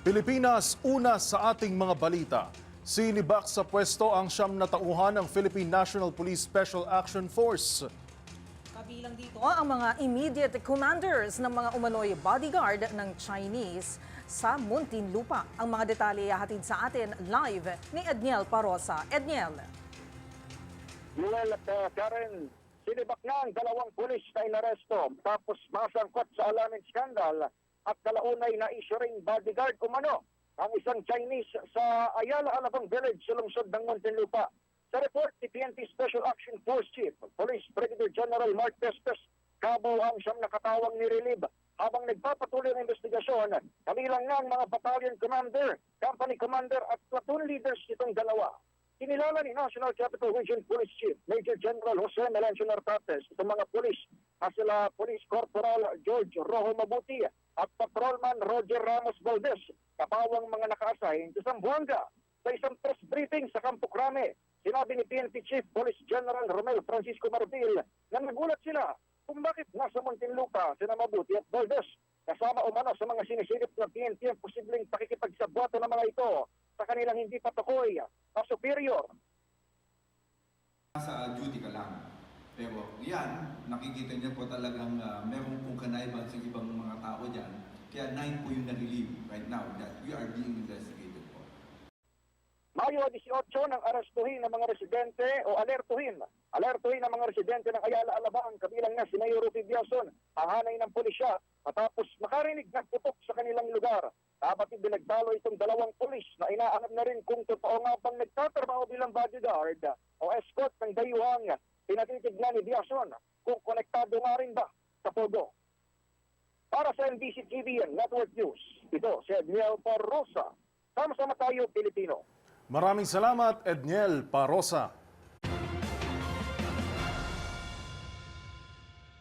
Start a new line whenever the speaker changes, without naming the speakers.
Pilipinas, una sa ating mga balita. Sinibak sa pwesto ang siyam na tauhan ng Philippine National Police Special Action Force.
Kabilang dito ang mga immediate commanders ng mga umano'y bodyguard ng Chinese sa Muntinlupa. Ang mga detalye hatid sa atin live ni Edniel Parosa. Edniel.
Well, uh, Karen, sinibak na ang dalawang pulis na inaresto tapos masangkot sa alamin skandal at kalaunay na issue ring bodyguard umano ang isang Chinese sa Ayala Alabang Village sa lungsod ng Muntinlupa. Sa report ni PNP Special Action Force Chief, Police Brigadier General Mark Pestes, kabo ang siyam na katawang nirelieve habang nagpapatuloy ng investigasyon, kabilang nga ang mga battalion commander, company commander at platoon leaders nitong dalawa. Kinilala ni National Capital Region Police Chief Major General Jose Melencio Nartates itong mga pulis na sila Police Corporal George Rojo Mabuti at Patrolman Roger Ramos Valdez kapawang mga naka-assign sa Zamboanga sa isang press briefing sa Campo Crame. Sinabi ni PNP Chief Police General Romel Francisco Marbil na nagulat sila kung bakit nasa Muntinlupa sina Mabuti at Valdez kasama umano sa mga sinisilip ng PNP ang posibleng pakikipagsabwata ng mga ito sa kanilang hindi patukoy na superior
Sa duty ka lang. Pero yan, nakikita niyo po talagang uh, meron pong kanayban sa ibang mga tao dyan. Kaya nine po yung na-relieve right now that we are being investigated po.
Mayo 18 nang arestuhin ng mga residente o alertuhin. Alertuhin ng mga residente ng Ayala Alabang kabilang na si Mayor Rupi Biason, hanay ng pulisya matapos makarinig ng putok sa kanilang lugar. Dapat ibinagdalo itong dalawang pulis na inaanap na rin kung totoo nga bang nagtatrabaho bilang bodyguard o escort ng dayuhang pinatitignan ni Biason kung konektado nga rin ba sa Pogo. Para sa NBC TV and Network News, ito si Edniel Parrosa. Sama-sama tayo, Pilipino.
Maraming salamat, Edniel Parosa.